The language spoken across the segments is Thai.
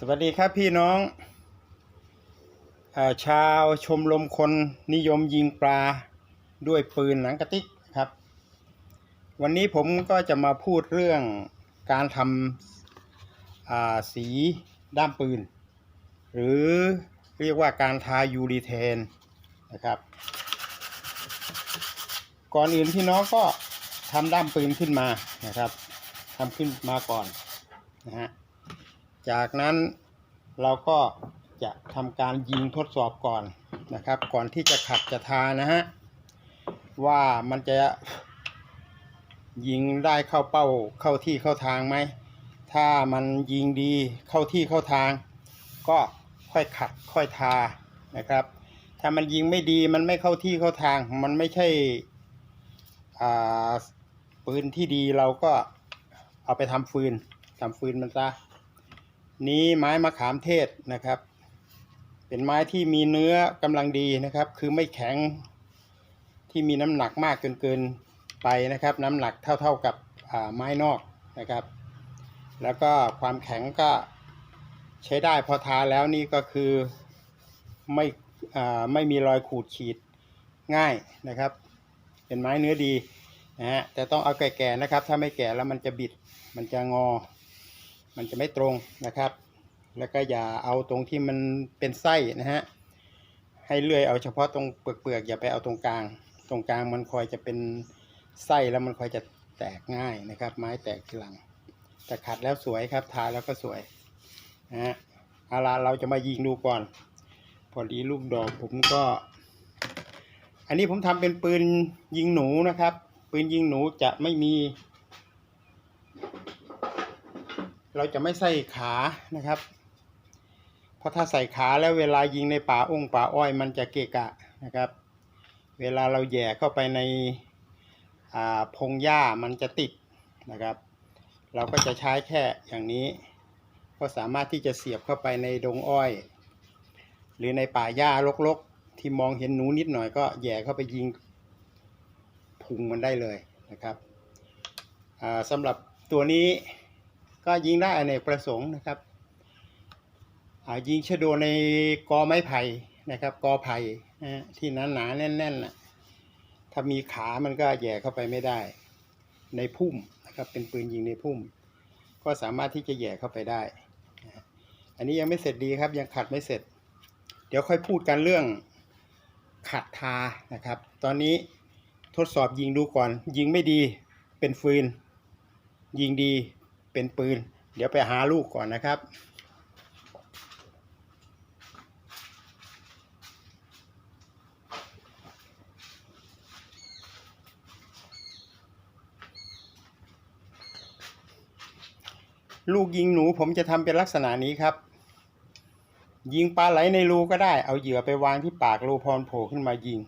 สวัสดีครับพี่น้องอชาวชมรมคนนิยมยิงปลาด้วยปืนหนังกระติกครับ วันนี้ผมก็จะมาพูดเรื่องการทำสีด้ามปืน หรือเรียกว่าการทายูรีเทนนะครับ ก่อนอื่นพี่น้องก็ทำด้ามปืนขึ้นมานะครับทำขึ้นมาก่อนนะฮะ จากนั้นเราก็จะทำการยิงทดสอบก่อนนะครับ ก่อนที่จะขัดจะทานะฮะว่ามันจะยิงได้เข้าเป้าเข้าที่เข้าทางไหม ถ้ามันยิงดีเข้าที่เข้าทาง ก็ค่อยขัดค่อยทานะครับ ถ้ามันยิงไม่ดีมันไม่เข้าที่เข้าทาง มันไม่ใช่ปืนที่ดีเราก็เอาไปทำฟืนทำฟืนมันซะ นี้ไม้มะขามเทศนะครับ เป็นไม้ที่มีเนื้อกำลังดีนะครับ คือไม่แข็งที่มีน้ำหนักมากเกินเกินไปนะครับ น้ำหนักเท่าๆกับไม้นอกนะครับ แล้วก็ความแข็งก็ใช้ได้พอทาแล้วนี่ก็คือไม่ไม่มีรอยขูดขีดง่ายนะครับ เป็นไม้เนื้อดีนะฮะแต่ต้องเอาแก่ๆนะครับ ถ้าไม่แก่แล้วมันจะบิดมันจะงอ มันจะไม่ตรงนะครับ แล้วก็อย่าเอาตรงที่มันเป็นไส้นะฮะให้เลื่อยเอาเฉพาะตรงเปลือกๆอย่าไปเอาตรงกลาง ตรงกลางมันคอยจะเป็นไส้แล้วมันคอยจะแตกง่ายนะครับ ไม้แตกทีหลังแต่ขัดแล้วสวยครับทาแล้วก็สวยนะฮะเอาล่ะเราจะมายิงดูก่อน พอดีลูกดอกผมก็ อันนี้ผมทำเป็นปืนยิงหนูนะครับ ปืนยิงหนูจะไม่มี เราจะไม่ใส่ขานะครับ เพราะถ้าใส่ขาแล้วเวลายิงในป่าองป่าอ้อยมันจะเกะกะนะครับ เวลาเราแย่เข้าไปในพงหญ้ามันจะติดนะครับ เราก็จะใช้แค่อย่างนี้ ก็สามารถที่จะเสียบเข้าไปในดงอ้อย หรือในป่าหญ้ารกๆ ที่มองเห็นหนูนิดหน่อยก็แย่เข้าไปยิงพุงมันได้เลยนะครับสำหรับตัวนี้ ก็ยิงได้อเนกประสงค์นะครับยิงชะโดในกอไม้ไผ่นะครับกอไผ่นะที่หนาหนาแน่นๆน่ะถ้ามีขามันก็แย่เข้าไปไม่ได้ ในพุ่มนะครับเป็นปืนยิงในพุ่ม ก็สามารถที่จะแย่เข้าไปได้ อันนี้ยังไม่เสร็จดีครับยังขัดไม่เสร็จ เดี๋ยวค่อยพูดกันเรื่องขัดทานะครับ ตอนนี้ทดสอบยิงดูก่อน ยิงไม่ดีเป็นฟืน ยิงดี เป็นปืน เดี๋ยวไปหาลูกก่อนนะครับ ลูกยิงหนูผมจะทำเป็นลักษณะนี้ครับ ยิงปลาไหลในรูก็ได้ เอาเหยื่อไปวางที่ปากรูพรโผล่ขึ้นมายิง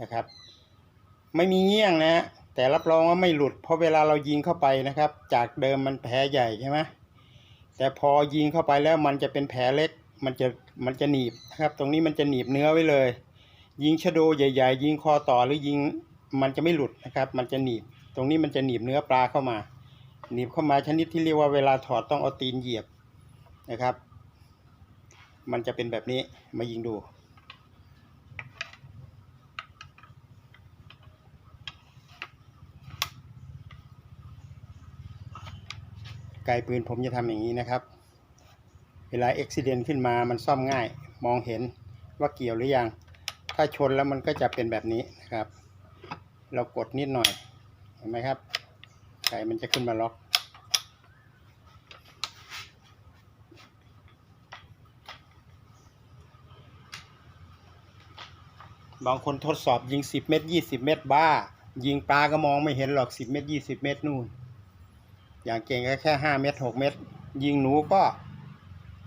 นะครับ ไม่มีเงี้ยงนะฮะ แต่รับรองว่าไม่หลุด เพราะเวลาเรายิงเข้าไปนะครับ จากเดิมมันแผลใหญ่ใช่ไหมแต่พอยิงเข้าไปแล้วมันจะเป็นแผลเล็ก มันจะมันจะหนีบนะครับ ตรงนี้มันจะหนีบเนื้อไว้เลย ยิงชะโดใหญ่ ๆ ยิงคอต่อหรือยิงมันจะไม่หลุดนะครับ มันจะหนีบ ตรงนี้มันจะหนีบเนื้อปลาเข้ามา หนีบเข้ามาชนิดที่เรียกว่าเวลาถอดต้องเอาตีนเหยียบนะครับ มันจะเป็นแบบนี้มายิงดู ไกลปืนผมจะทำอย่างนี้นะครับ เวลาอุบิเหตุขึ้นมามันซ่อมง่าย มองเห็นว่าเกี่ยวหรือยัง ถ้าชนแล้วมันก็จะเป็นแบบนี้นะครับ เรากดนิดหน่อยเห็นไหมครับไก่มันจะขึ้นมาล็อก บางคนทดสอบยิง 10 เมตร 20 เมตรบ้า ยิงปลาก็มองไม่เห็นหรอก 10 เมตร 20 เมตรนู่น อย่างเก่งก็แค่5เมตร6เมตร ยิงหนูก็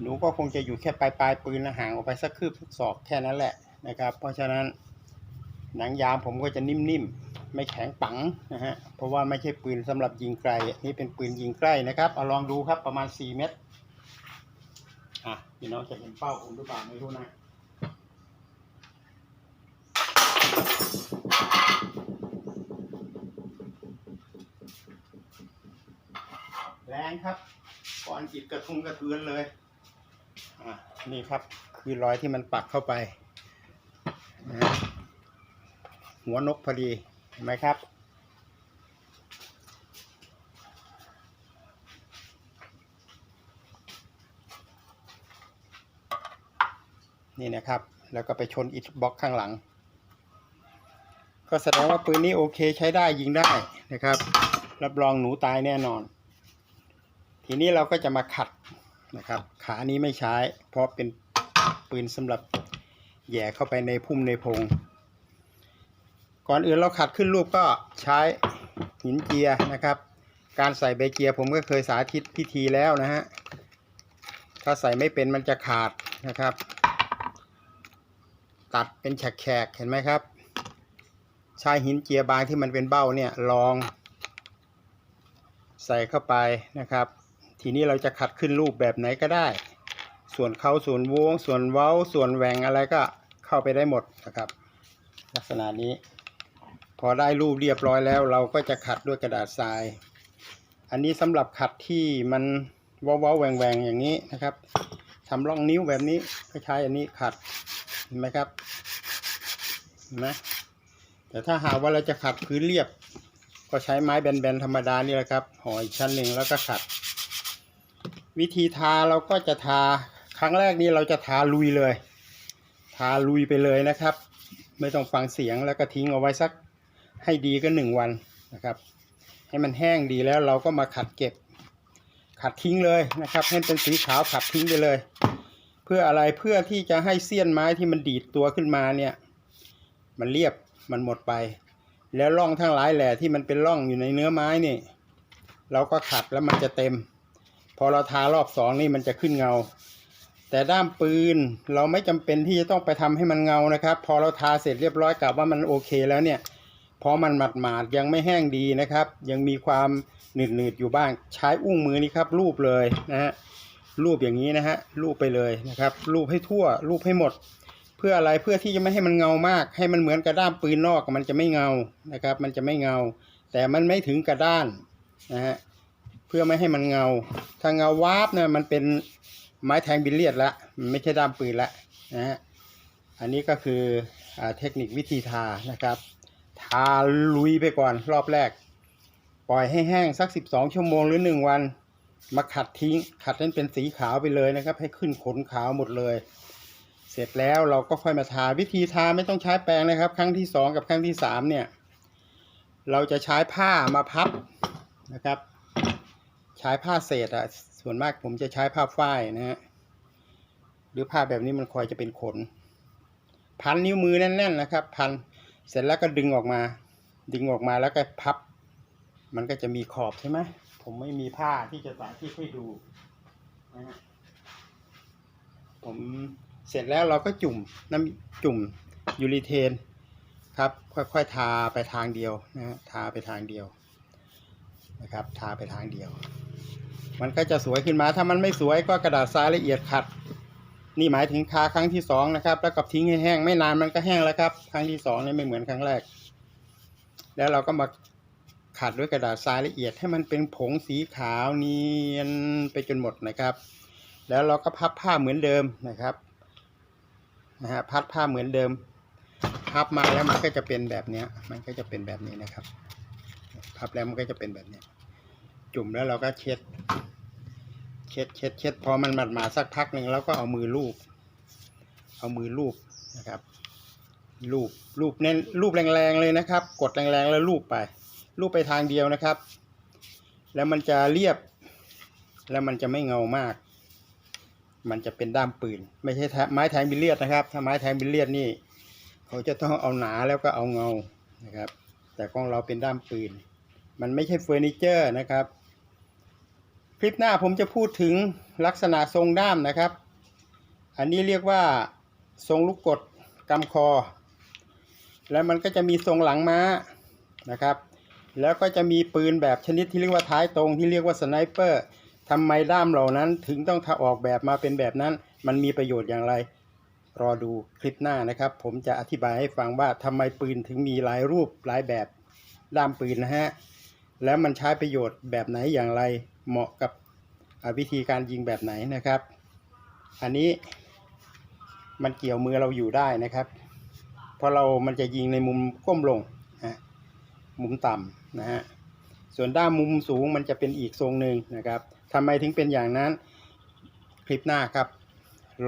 หนูก็คงจะอยู่แค่ปลายปลายปืนแล้วห่างออกไปสักคืบสักศอกแค่นั้นแหละนะครับ เพราะฉะนั้นหนังยางผมก็จะนิ่มๆ ไม่แข็งปังนะฮะ เพราะว่าไม่ใช่ปืนสำหรับยิงไกล นี่เป็นปืนยิงใกล้นะครับ เอาลองดูครับประมาณ 4 เมตร อะพี่น้องจะเห็นเป้าผมหรือเปล่าไม่รู้นะ แรง ครับ ก่อนจิตกระทุงกระเทือนเลยนี่ครับคือรอยที่มันปักเข้าไปนะหัวนกพอดีเห็นไหมครับ นี่นะครับ แล้วก็ไปชนอิฐบล็อกข้างหลัง ก็แสดงว่าปืนนี้โอเคใช้ได้ยิงได้นะครับ รับรองหนูตายแน่นอน ทีนี้เราก็จะมาขัดนะครับ ขานี้ไม่ใช้ เพราะเป็นปืนสำหรับแย่เข้าไปในพุ่มในพง ก่อนอื่นเราขัดขึ้นรูปก็ใช้หินเจียนะครับ การใส่ใบเจียผมก็เคยสาธิตพิธีแล้วนะฮะ ถ้าใส่ไม่เป็นมันจะขาดนะครับ ตัดเป็นแฉกๆเห็นไหมครับใช้หินเจียบางที่มันเป็นเบ้าเนี่ยลอง ใส่เข้าไปนะครับ ทีนี้เราจะขัดขึ้นรูปแบบไหนก็ได้ ส่วนเขาส่วนวง ส่วนเว้า ส่วนแหวงอะไรก็เข้าไปได้หมดนะครับ ลักษณะนี้ พอได้รูปเรียบร้อยแล้ว เราก็จะขัดด้วยกระดาษทราย อันนี้สำหรับขัดที่มันเว้าๆแหวงๆอย่างนี้นะครับทำร่องนิ้วแบบนี้ก็ใช้อันนี้ขัดเห็นไหมครับเห็นไหมแต่ถ้าหากว่าเราจะขัดพื้นเรียบ ก็ใช้ไม้แบนๆธรรมดานี่แหละครับห่ออีกชั้นหนึ่งแล้วก็ขัด วิธีทาเราก็จะทาครั้งแรกนี้เราจะทาลุยเลย ทาลุยไปเลยนะครับ ไม่ต้องฟังเสียงแล้วก็ทิ้งเอาไว้สักให้ดีก็หนึ่งวันนะครับ ให้มันแห้งดีแล้วเราก็มาขัดเก็บ ขัดทิ้งเลยนะครับให้เป็นสีขาวขัดทิ้งไปเลย เพื่ออะไรเพื่อที่จะให้เสี้ยนไม้ที่มันดีดตัวขึ้นมาเนี่ยมันเรียบมันหมดไป แล้วร่องทั้งหลายแหล่ที่มันเป็นร่องอยู่ในเนื้อไม้นี่ เราก็ขัดแล้วมันจะเต็ม อเราทารอบสองนี่มันจะขึ้นเงา แต่ด้ามปืนเราไม่จำเป็นที่จะต้องไปทำให้มันเงานะครับ พอเราทาเสร็จเรียบร้อยกลับว่ามันโอเคแล้วเนี่ยพอมันหมาดหมาดๆยังไม่แห้งดีนะครับ ยังมีความหนืดหนืดๆอยู่บ้างใช้อุ้งมือนี่ครับ รูปเลยนะฮะรูปอย่างนี้นะฮะรูปไปเลยนะครับ รูปให้ทั่ว รูปให้หมด เพื่ออะไรเพื่อที่จะไม่ให้มันเงามาก ให้มันเหมือนกระด้ามปืนนอกมันจะไม่เงานะครับ มันจะไม่เงา แต่มันไม่ถึงกระด้านนะฮะ พื่อไม่ให้มันเงา ถ้าเงาวาบเนี่ยมันเป็นไม้แทงบิลเลียดละมันไม่ใช่ด้ามปืนละนะฮะ อันนี้ก็คืออเทคนิควิธีทานะครับ ทาลุยไปก่อนรอบแรก ปล่อยให้แห้งสัก 12 ชั่วโมงหรือ 1 วัน มาขัดทิ้ง ขัดให้เป็นสีขาวไปเลยนะครับ ให้ขึ้นขนขาวหมดเลย เสร็จแล้วเราก็ค่อยมาทาวิธีทาไม่ต้องใช้แปรงนะครับ ครั้งที่สองกับครั้งที่สามเนี่ย เราจะใช้ผ้ามาพับนะครับ ใช้ผ้าเศษอะส่วนมากผมจะใช้ผ้าฝ้ายนะฮะหรือผ้าแบบนี้มันคอยจะเป็นขน พันนิ้วมือแน่นๆนะครับ พันเสร็จแล้วก็ดึงออกมา ดึงออกมาแล้วก็พับ มันก็จะมีขอบใช่ไหมผมไม่มีผ้าที่จะสาธิตให้ดูนะฮะผมเสร็จแล้วเราก็จุ่มน้ำจุ่มยูริเทนครับค่อยๆทาไปทางเดียวนะฮะทาไปทางเดียวนะครับ ทาไปทางเดียว มันก็จะสวยขึ้นมา ถ้ามันไม่สวยก็กระดาษทรายละเอียดขัด นี่หมายถึงทาครั้งที่สองนะครับ แล้วก็ทิ้งให้แห้งไม่นานมันก็แห้งแล้วครับ ครั้งที่สองนี่ไม่เหมือนครั้งแรก แล้วเราก็มาขัดด้วยกระดาษทรายละเอียดให้มันเป็นผงสีขาวเนียนไปจนหมดนะครับ แล้วเราก็พับผ้าเหมือนเดิมนะครับนะฮะพับผ้าเหมือนเดิม พับมาแล้วมันก็จะเป็นแบบเนี้ยมันก็จะเป็นแบบนี้นะครับ พับแล้วมันก็จะเป็นแบบเนี้ยจุ่มแล้วเราก็เช็ด เช็ดเช็ดเช็ดพอมันหมาดมาสักพักหนึ่งแล้วก็เอามือลูบเอามือลูบนะครับลูบลูบเน้นลูบแรงๆเลยนะครับ กดแรงๆแล้วลูบไปลูบไปทางเดียวนะครับ แล้วมันจะเรียบ แล้วมันจะไม่เงามาก มันจะเป็นด้ามปืน ไม่ใช่ไม้แทงบิลเลียดนะครับ ถ้าไม้แทงบิลเลียดนี่ เขาจะต้องเอาหนาแล้วก็เอาเงานะครับ แต่ของเราเป็นด้ามปืน มันไม่ใช่เฟอร์นิเจอร์นะครับ คลิปหน้าผมจะพูดถึงลักษณะทรงด้ามนะครับ อันนี้เรียกว่าทรงลูกกดกำคอ แล้วมันก็จะมีทรงหลังม้านะครับ แล้วก็จะมีปืนแบบชนิดที่เรียกว่าท้ายตรงที่เรียกว่าสไนเปอร์ทำไมด้ามเหล่านั้นถึงต้องทาออกแบบมาเป็นแบบนั้น มันมีประโยชน์อย่างไร รอดูคลิปหน้านะครับ ผมจะอธิบายให้ฟังว่าทำไมปืนถึงมีหลายรูปหลายแบบด้ามปืนนะฮะแล้วมันใช้ประโยชน์แบบไหนอย่างไร เหมาะกับวิธีการยิงแบบไหนนะครับ อันนี้มันเกี่ยวมือเราอยู่ได้นะครับ เพราะเรามันจะยิงในมุมก้มลงนะมุมต่ำนะฮะส่วนด้ามมุมสูงมันจะเป็นอีกทรงหนึ่งนะครับทำไมถึงเป็นอย่างนั้นคลิปหน้าครับ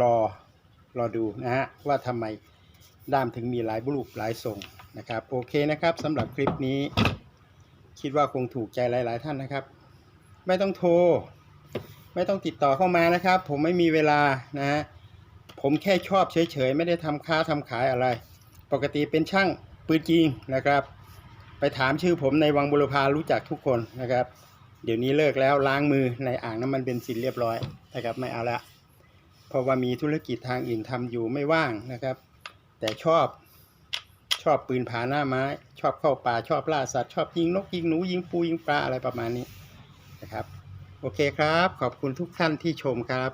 รอรอดูนะฮะว่าทำไมด้ามถึงมีหลายรูปหลายทรงนะครับ โอเคนะครับสำหรับคลิปนี้ คิดว่าคงถูกใจหลาย ๆ ท่านนะครับ ไม่ต้องโทร ไม่ต้องติดต่อเข้ามานะครับ ผมไม่มีเวลานะฮะผมแค่ชอบเฉยๆ ไม่ได้ทำค้าทำขายอะไร ปกติเป็นช่างปืนจริงนะครับ ไปถามชื่อผมในวังบุรพารู้จักทุกคนนะครับ เดี๋ยวนี้เลิกแล้วล้างมือในอ่างน้ำมันเบนซินเรียบร้อยนะครับไม่เอาละเพราะว่ามีธุรกิจทางอื่นทำอยู่ไม่ว่างนะครับ แต่ชอบชอบปืนผาหน้าไม้ ชอบเข้าป่าชอบล่าสัตว์ชอบยิงนกยิงหนูยิงปูยิงปลาอะไรประมาณนี้ นะครับ โอเคครับ ขอบคุณทุกท่านที่ชมครับ